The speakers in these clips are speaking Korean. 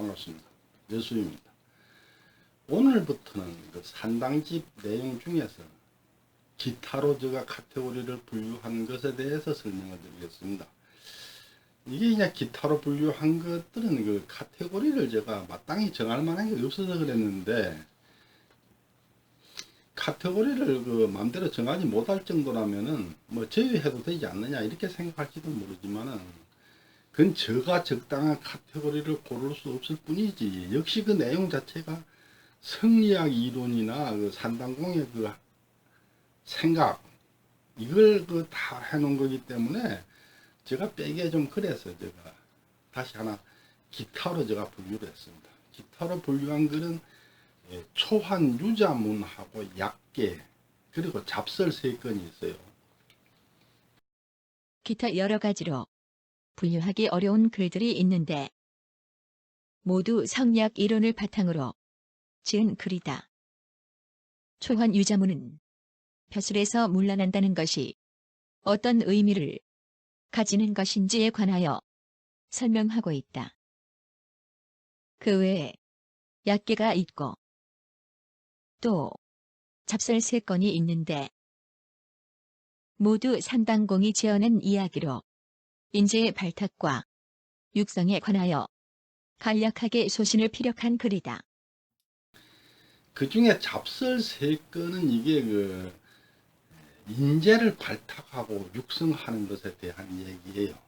반갑습니다. 여수입니다. 오늘부터는 그 산당집 내용 중에서 기타로 제가 카테고리를 분류한 것에 대해서 설명을 드리겠습니다. 이게 그냥 기타로 분류한 것들은 그 카테고리를 제가 마땅히 정할 만한 게 없어서 그랬는데 카테고리를 그 마음대로 정하지 못할 정도라면은 뭐 제외해도 되지 않느냐 이렇게 생각할지도 모르지만은 그건 저가 적당한 카테고리를 고를 수 없을 뿐이지 역시 그 내용 자체가 성리학 이론이나 그 산당공의 그 생각 이걸 그 다 해놓은 거기 때문에 제가 빼기에 좀 그래서 제가 다시 하나 기타로 제가 분류를 했습니다. 기타로 분류한 글은 예, 초한 유자문하고 약계 그리고 잡설 세 건이 있어요. 기타 여러 가지로 분류하기 어려운 글들이 있는데 모두 성리학 이론을 바탕으로 지은 글이다. 초환 유자문은 벼슬에서 물러난다는 것이 어떤 의미를 가지는 것인지에 관하여 설명하고 있다. 그 외에 약계가 있고 또 잡설 세 건이 있는데 모두 산당공이 지어낸 이야기로 인재의 발탁과 육성에 관하여 간략하게 소신을 피력한 글이다. 그 중에 잡설 세 건은 이게 그 인재를 발탁하고 육성하는 것에 대한 얘기예요.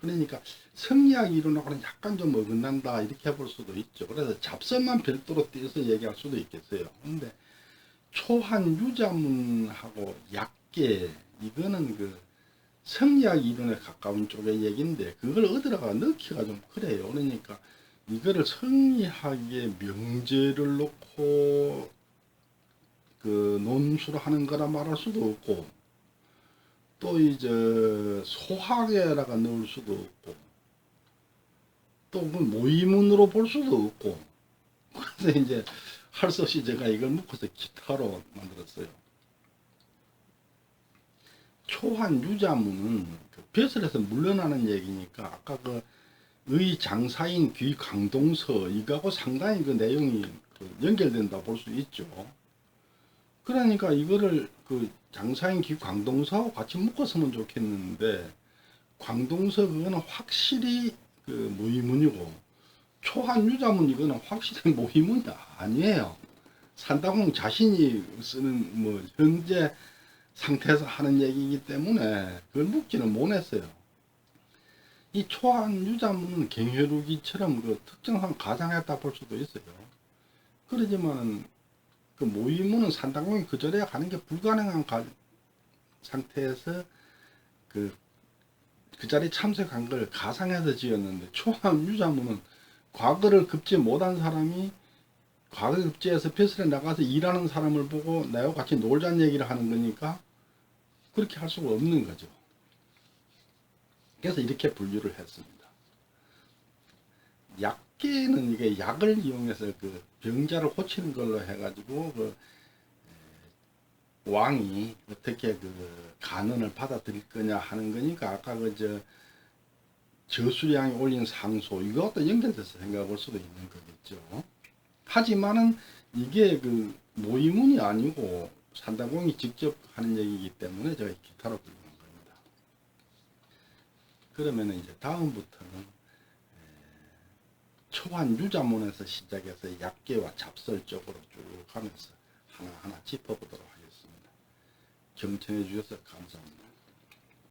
그러니까 성리학 이론하고는 약간 좀 어긋난다 이렇게 볼 수도 있죠. 그래서 잡설만 별도로 떼서 얘기할 수도 있겠어요. 근데 초한 유자문하고 약계 이거는 그 성리학 이론에 가까운 쪽의 얘기인데 그걸 어디다가 넣기가 좀 그래요. 그러니까 이거를 성리학의 명제를 놓고 그 논술을 하는 거라 말할 수도 없고 또 이제 소학에다가 넣을 수도 없고 또그 모의문으로 볼 수도 없고 그래서 이제 할 수 없이 제가 이걸 묶어서 기타로 만들었어요. 초한 유자문은 그 벼슬에서 물러나는 얘기니까 아까 그 의 장사인 귀 강동서 이거하고 상당히 그 내용이 그 연결된다 볼 수 있죠. 그러니까 이거를 그 장사인 귀 광동서하고 같이 묶었으면 좋겠는데 광동서 그거는 확실히 그 무의문이고 초한 유자문 이거는 확실히 무의문이 아니에요. 산다공 자신이 쓰는 뭐 현재 상태에서 하는 얘기이기 때문에 그걸 묶지는 못했어요. 이 초한 유자문은 갱회루기처럼 그 특정한 가장했다 볼 수도 있어요. 그러지만 그 모의문은 산당공이 그 절에 가는 게 불가능한 가- 상태에서 그, 그 자리 참석한 걸 가상해서 지었는데 초함 유자문은 과거를 급제 못한 사람이 과거 급제에서 벼슬에 나가서 일하는 사람을 보고 나와 같이 놀자는 얘기를 하는 거니까 그렇게 할 수가 없는 거죠. 그래서 이렇게 분류를 했습니다. 약계는 이게 약을 이용해서 그 병자를 고치는 걸로 해가지고 그 에, 왕이 어떻게 그 간언을 받아들일 거냐 하는 거니까 아까 그저 저수량이 올린 상소 이것도 연결돼서 생각해 볼 수도 있는 거겠죠. 하지만은 이게 그 모의문이 아니고 산다공이 직접 하는 얘기이기 때문에 제가 기타로 부르는 겁니다. 그러면은 이제 다음부터는 초반 유자문에서 시작해서 약계와 잡설 쪽으로 쭉 가면서 하나하나 짚어보도록 하겠습니다. 경청해 주셔서 감사합니다.